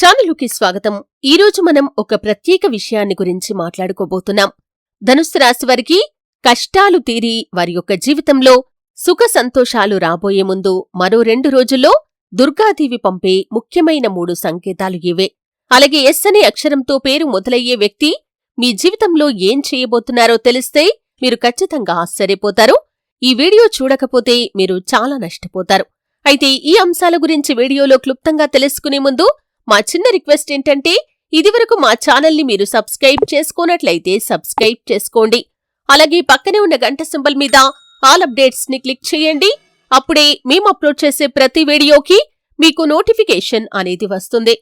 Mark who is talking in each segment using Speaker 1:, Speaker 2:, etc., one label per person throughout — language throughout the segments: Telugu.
Speaker 1: ఛానలుకి స్వాగతం. ఈరోజు మనం ఒక ప్రత్యేక విషయాన్ని గురించి మాట్లాడుకోబోతున్నాం. ధనుస్సు రాశి వారికి కష్టాలు తీరి వారి యొక్క జీవితంలో సుఖ సంతోషాలు రాబోయే ముందు మరో రెండు రోజుల్లో దుర్గాదేవి పంపే ముఖ్యమైన మూడు సంకేతాలు ఇవే. అలాగే ఎస్ అనే అక్షరంతో పేరు మొదలయ్యే వ్యక్తి మీ జీవితంలో ఏం చేయబోతున్నారో తెలిస్తే మీరు ఖచ్చితంగా ఆశ్చర్యపోతారు. ఈ వీడియో చూడకపోతే మీరు చాలా నష్టపోతారు. అయితే ఈ అంశాల గురించి వీడియోలో క్లుప్తంగా తెలుసుకునే ముందు మా చిన్న రిక్వెస్ట్ ఏంటంటే ఇదివరకు మా ఛానల్ని మీరు సబ్స్క్రైబ్ చేసుకోనట్లయితే సబ్స్క్రైబ్ చేసుకోండి. అలాగే పక్కనే ఉన్న గంట సింబల్ మీద ఆల్ అప్డేట్స్ని క్లిక్ చేయండి. అప్పుడే మేము అప్లోడ్ చేసే ప్రతి వీడియోకి మీకు నోటిఫికేషన్ అనేది వస్తుంది.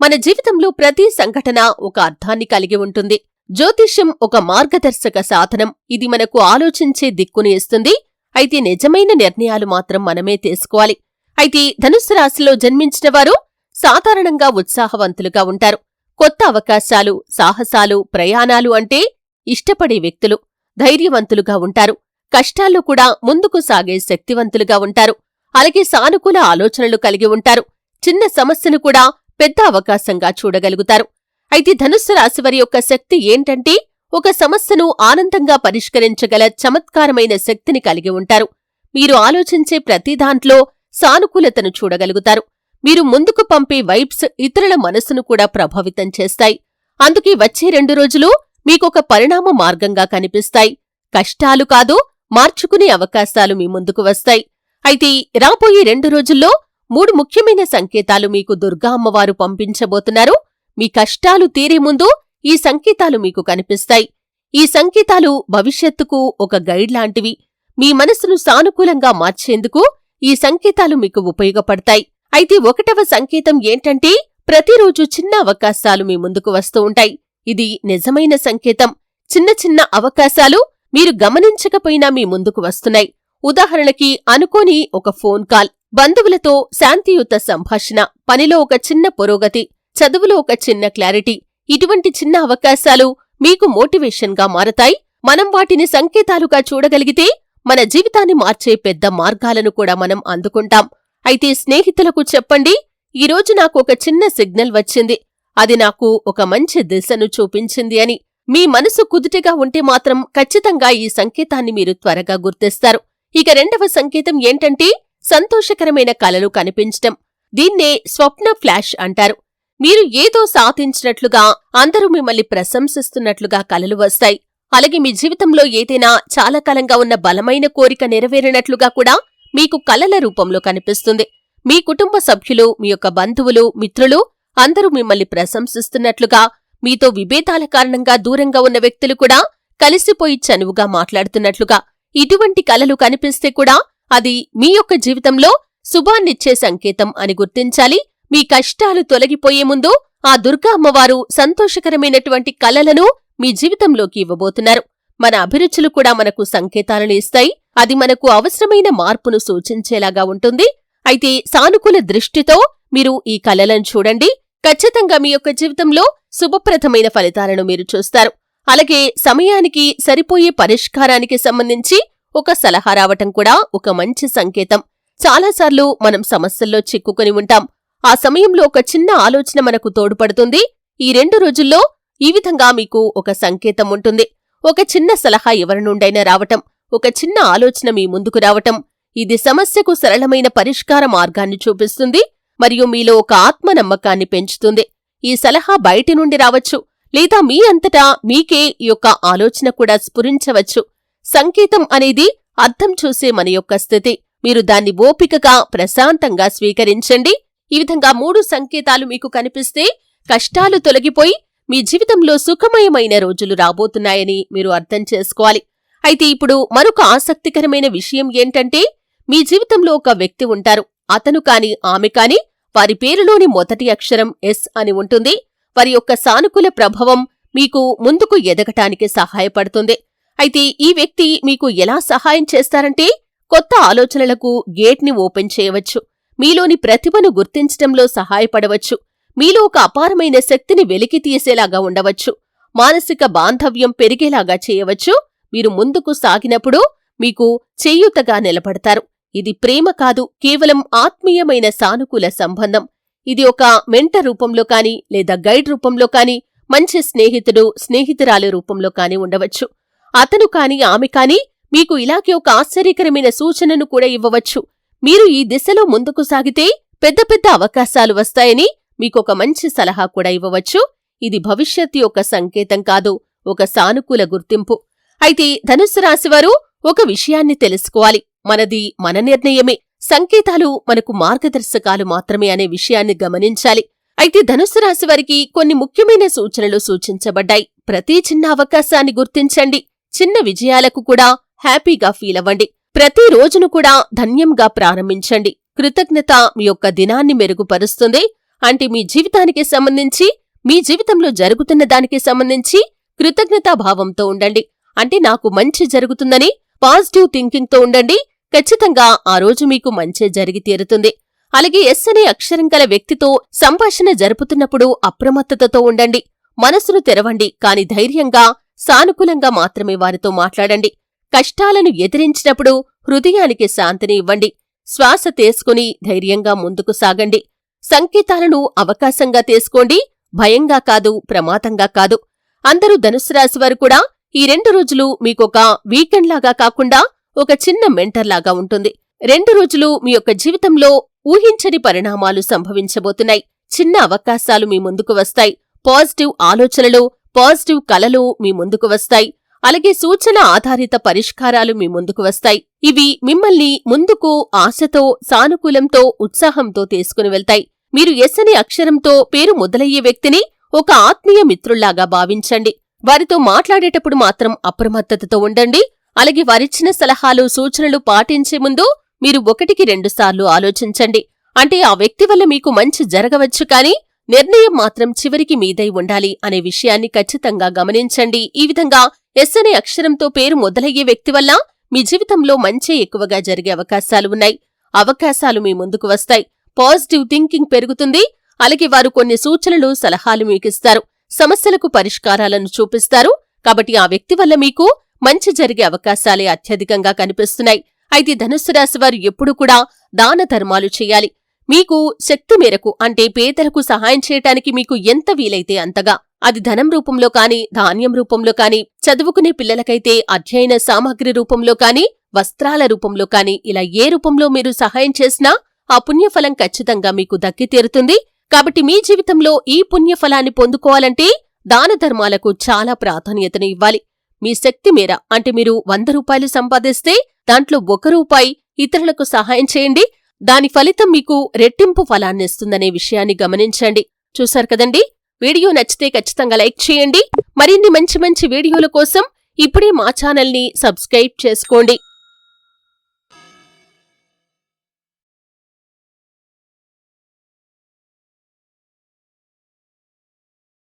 Speaker 1: మన జీవితంలో ప్రతి సంఘటన ఒక అర్థాన్ని కలిగి ఉంటుంది. జ్యోతిష్యం ఒక మార్గదర్శక సాధనం. ఇది మనకు ఆలోచించే దిక్కుని ఇస్తుంది. అయితే నిజమైన నిర్ణయాలు మాత్రం మనమే తీసుకోవాలి. అయితే ధనుస్సు రాశిలో జన్మించిన వారు సాధారణంగా ఉత్సాహవంతులుగా ఉంటారు. కొత్త అవకాశాలు సాహసాలు ప్రయాణాలు అంటే ఇష్టపడే వ్యక్తులు ధైర్యవంతులుగా ఉంటారు. కష్టాల్లో కూడా ముందుకు సాగే శక్తివంతులుగా ఉంటారు. అలాగే సానుకూల ఆలోచనలు కలిగి ఉంటారు. చిన్న సమస్యను కూడా పెద్ద అవకాశంగా చూడగలుగుతారు. అయితే ధనుస్సు రాశివారి యొక్క శక్తి ఏంటంటే ఒక సమస్యను ఆనందంగా పరిష్కరించగల చమత్కారమైన శక్తిని కలిగి ఉంటారు. మీరు ఆలోచించే ప్రతి దాంట్లో సానుకూలతను చూడగలుగుతారు. మీరు ముందుకు పంపే వైబ్స్ ఇతరుల మనసును కూడా ప్రభావితం చేస్తాయి. అందుకే వచ్చే రెండు రోజులు మీకొక పరిణామ మార్గంగా కనిపిస్తాయి. కష్టాలు కాదు మార్చుకునే అవకాశాలు మీ ముందుకు వస్తాయి. అయితే రాబోయే రెండు రోజుల్లో మూడు ముఖ్యమైన సంకేతాలు మీకు దుర్గా అమ్మవారు పంపించబోతున్నారు. మీ కష్టాలు తీరే ముందు ఈ సంకేతాలు మీకు కనిపిస్తాయి. ఈ సంకేతాలు భవిష్యత్తుకు ఒక గైడ్ లాంటివి. మీ మనసును సానుకూలంగా మార్చేందుకు ఈ సంకేతాలు మీకు ఉపయోగపడతాయి. అయితే ఒకటవ సంకేతం ఏంటంటే ప్రతిరోజు చిన్న అవకాశాలు మీ ముందుకు వస్తూ ఉంటాయి. ఇది నిజమైన సంకేతం. చిన్న చిన్న అవకాశాలు మీరు గమనించకపోయినా మీ ముందుకు వస్తున్నాయి. ఉదాహరణకి అనుకోని ఒక ఫోన్ కాల్ బంధువులతో శాంతియుత సంభాషణ పనిలో ఒక చిన్న పురోగతి చదువులో ఒక చిన్న క్లారిటీ ఇటువంటి చిన్న అవకాశాలు మీకు మోటివేషన్గా మారతాయి. మనం వాటిని సంకేతాలుగా చూడగలిగితే మన జీవితాన్ని మార్చే పెద్ద మార్గాలను కూడా మనం అందుకుంటాం. అయితే స్నేహితులకు చెప్పండి ఈరోజు నాకు ఒక చిన్న సిగ్నల్ వచ్చింది. అది నాకు ఒక మంచి దిశను చూపించింది అని. మీ మనసు కుదుటిగా ఉంటే మాత్రం ఖచ్చితంగా ఈ సంకేతాన్ని మీరు త్వరగా గుర్తిస్తారు. ఇక రెండవ సంకేతం ఏంటంటే సంతోషకరమైన కలలు కనిపించటం. దీన్నే స్వప్న ఫ్లాష్ అంటారు. మీరు ఏదో సాధించినట్లుగా అందరూ మిమ్మల్ని ప్రశంసిస్తున్నట్లుగా కలలు వస్తాయి. అలాగే మీ జీవితంలో ఏదైనా చాలా కాలంగా ఉన్న బలమైన కోరిక నెరవేరినట్లుగా కూడా మీకు కలల రూపంలో కనిపిస్తుంది. మీ కుటుంబ సభ్యులు మీ యొక్క బంధువులు మిత్రులు అందరూ మిమ్మల్ని ప్రశంసిస్తున్నట్లుగా మీతో విభేదాల కారణంగా దూరంగా ఉన్న వ్యక్తులు కూడా కలిసిపోయి చనువుగా మాట్లాడుతున్నట్లుగా ఇటువంటి కలలు కనిపిస్తే కూడా అది మీ యొక్క జీవితంలో శుభాన్నిచ్చే సంకేతం అని గుర్తించాలి. మీ కష్టాలు తొలగిపోయే ముందు ఆ దుర్గా అమ్మవారు సంతోషకరమైనటువంటి కలలను మీ జీవితంలోకి ఇవ్వబోతున్నారు. మన అభిరుచులు కూడా మనకు సంకేతాలను ఇస్తాయి. అది మనకు అవసరమైన మార్పును సూచించేలాగా ఉంటుంది. అయితే సానుకూల దృష్టితో మీరు ఈ కలలను చూడండి. ఖచ్చితంగా మీ యొక్క జీవితంలో శుభప్రదమైన ఫలితాలను మీరు చూస్తారు. అలాగే సమయానికి సరిపోయే పరిష్కారానికి సంబంధించి ఒక సలహా రావటం కూడా ఒక మంచి సంకేతం. చాలాసార్లు మనం సమస్యల్లో చిక్కుకొని ఉంటాం. ఆ సమయంలో ఒక చిన్న ఆలోచన మనకు తోడ్పడుతుంది. ఈ రెండు రోజుల్లో ఈ విధంగా మీకు ఒక సంకేతం ఉంటుంది. ఒక చిన్న సలహా ఎవరి నుండైనా రావటం. ఒక చిన్న ఆలోచన మీ ముందుకు రావటం. ఇది సమస్యకు సరళమైన పరిష్కార మార్గాన్ని చూపిస్తుంది మరియు మీలో ఒక ఆత్మ నమ్మకాన్ని పెంచుతుంది. ఈ సలహా బయటి నుండి రావచ్చు లేదా మీ అంతటా మీకే ఈ యొక్క ఆలోచన కూడా స్ఫురించవచ్చు. సంకేతం అనేది అర్థం చూసే మన యొక్క స్థితి. మీరు దాన్ని ఓపికగా ప్రశాంతంగా స్వీకరించండి. ఈ విధంగా మూడు సంకేతాలు మీకు కనిపిస్తే కష్టాలు తొలగిపోయి మీ జీవితంలో సుఖమయమైన రోజులు రాబోతున్నాయని మీరు అర్థం చేసుకోవాలి. అయితే ఇప్పుడు మరొక ఆసక్తికరమైన విషయం ఏంటంటే మీ జీవితంలో ఒక వ్యక్తి ఉంటారు. అతను కాని ఆమె కాని వారి పేరులోని మొదటి అక్షరం ఎస్ అని ఉంటుంది. వారి యొక్క సానుకూల ప్రభావం మీకు ముందుకు ఎదగటానికి సహాయపడుతుంది. అయితే ఈ వ్యక్తి మీకు ఎలా సహాయం చేస్తారంటే కొత్త ఆలోచనలకు గేట్ని ఓపెన్ చేయవచ్చు. మీలోని ప్రతిభను గుర్తించటంలో సహాయపడవచ్చు. మీలో ఒక అపారమైన శక్తిని వెలికి తీసేలాగా ఉండవచ్చు. మానసిక బాంధవ్యం పెరిగేలాగా చేయవచ్చు. మీరు ముందుకు సాగినప్పుడు మీకు చేయూతగా నిలబడతారు. ఇది ప్రేమ కాదు కేవలం ఆత్మీయమైన సానుకూల సంబంధం. ఇది ఒక మెంట రూపంలో కాని లేదా గైడ్ రూపంలో కాని మంచి స్నేహితుడు స్నేహితురాల రూపంలో కాని ఉండవచ్చు. అతను కాని ఆమె కాని మీకు ఇలాగే ఒక ఆశ్చర్యకరమైన సూచనను కూడా ఇవ్వవచ్చు. మీరు ఈ దిశలో ముందుకు సాగితే పెద్ద పెద్ద అవకాశాలు వస్తాయని మీకొక మంచి సలహా కూడా ఇవ్వవచ్చు. ఇది భవిష్యత్తు యొక్క సంకేతం కాదు ఒక సానుకూల గుర్తింపు. అయితే ధనుస్సు రాశివారు ఒక విషయాన్ని తెలుసుకోవాలి. మనది మన నిర్ణయమే. సంకేతాలు మనకు మార్గదర్శకాలు మాత్రమే అనే విషయాన్ని గమనించాలి. అయితే ధనుస్సు రాశివారికి కొన్ని ముఖ్యమైన సూచనలు సూచించబడ్డాయి. ప్రతి చిన్న అవకాశాన్ని గుర్తించండి. చిన్న విజయాలకు కూడా హ్యాపీగా ఫీల్ అవ్వండి. ప్రతి రోజును కూడా ధన్యంగా ప్రారంభించండి. కృతజ్ఞత మీ యొక్క దినాన్ని మెరుగుపరుస్తుంది. అంటే మీ జీవితానికి సంబంధించి మీ జీవితంలో జరుగుతున్న దానికి సంబంధించి కృతజ్ఞతాభావంతో ఉండండి. అంటే నాకు మంచి జరుగుతుందని పాజిటివ్ థింకింగ్తో ఉండండి. ఖచ్చితంగా ఆ రోజు మీకు మంచే జరిగి తీరుతుంది. అలాగే ఎస్ అనే అక్షరం గల వ్యక్తితో సంభాషణ జరుపుతున్నప్పుడు అప్రమత్తతతో ఉండండి. మనసును తెరవండి. కాని ధైర్యంగా సానుకూలంగా మాత్రమే వారితో మాట్లాడండి. కష్టాలను ఎదిరించినప్పుడు హృదయానికి శాంతిని ఇవ్వండి. శ్వాస తీసుకుని ధైర్యంగా ముందుకు సాగండి. సంకేతాలను అవకాశంగా తీసుకోండి. భయంగా కాదు ప్రమాదంగా కాదు. అందరూ ధనుసు రాశివారు కూడా ఈ రెండు రోజులు మీకొక వీకెండ్ లాగా కాకుండా ఒక చిన్న మెంటర్లాగా ఉంటుంది. రెండు రోజులు మీ యొక్క జీవితంలో ఊహించని పరిణామాలు సంభవించబోతున్నాయి. చిన్న అవకాశాలు మీ ముందుకు వస్తాయి. పాజిటివ్ ఆలోచనలు పాజిటివ్ కలలు మీ ముందుకు వస్తాయి. అలాగే సూచన ఆధారిత పరిష్కారాలు మీ ముందుకు వస్తాయి. ఇవి మిమ్మల్ని ముందుకు ఆశతో సానుకూలంతో ఉత్సాహంతో తీసుకుని వెళ్తాయి. మీరు ఎస్ అనే అక్షరంతో పేరు మొదలయ్యే వ్యక్తిని ఒక ఆత్మీయ మిత్రుల్లాగా భావించండి. వారితో మాట్లాడేటప్పుడు మాత్రం అప్రమత్తతతో ఉండండి. అలాగే వారిచ్చిన సలహాలు సూచనలు పాటించే ముందు మీరు ఒకటికి రెండుసార్లు ఆలోచించండి. అంటే ఆ వ్యక్తి వల్ల మీకు మంచి జరగవచ్చు కానీ నిర్ణయం మాత్రం చివరికి మీదై ఉండాలి అనే విషయాన్ని ఖచ్చితంగా గమనించండి. ఈ విధంగా ఎస్ అనే అక్షరంతో పేరు మొదలయ్యే వ్యక్తి వల్ల మీ జీవితంలో మంచే ఎక్కువగా జరిగే అవకాశాలు ఉన్నాయి. అవకాశాలు మీ ముందుకు వస్తాయి. పాజిటివ్ థింకింగ్ పెరుగుతుంది. అలాగే వారు కొన్ని సూచనలు సలహాలు మీకిస్తారు. సమస్యలకు పరిష్కారాలను చూపిస్తారు. కాబట్టి ఆ వ్యక్తి వల్ల మీకు మంచి జరిగే అవకాశాలే అత్యధికంగా కనిపిస్తున్నాయి. అయితే ధనుస్సు రాశి వారు ఎప్పుడూ కూడా దాన ధర్మాలు చేయాలి. మీకు శక్తి మేరకు అంటే పేదలకు సహాయం చేయటానికి మీకు ఎంత వీలైతే అంతగా. అది ధనం రూపంలో కాని ధాన్యం రూపంలో కాని చదువుకునే పిల్లలకైతే అధ్యయన సామాగ్రి రూపంలో కాని వస్త్రాల రూపంలో కాని ఇలా ఏ రూపంలో మీరు సహాయం చేసినా ఆ పుణ్యఫలం ఖచ్చితంగా మీకు దక్కి తీరుతుంది. కాబట్టి మీ జీవితంలో ఈ పుణ్యఫలాన్ని పొందుకోవాలంటే దాన ధర్మాలకు చాలా ప్రాధాన్యతను ఇవ్వాలి. మీ శక్తి మేర అంటే మీరు వంద రూపాయలు సంపాదిస్తే దాంట్లో ఒక రూపాయి ఇతరులకు సహాయం చేయండి. దాని ఫలితం మీకు రెట్టింపు ఫలాన్నిస్తుందనే విషయాన్ని గమనించండి. చూశారు కదండి? వీడియో నచ్చితే ఖచ్చితంగా లైక్ చేయండి. మరిన్ని మంచి మంచి వీడియోల కోసం ఇప్పుడే మా ఛానల్ని సబ్స్క్రైబ్ చేసుకోండి.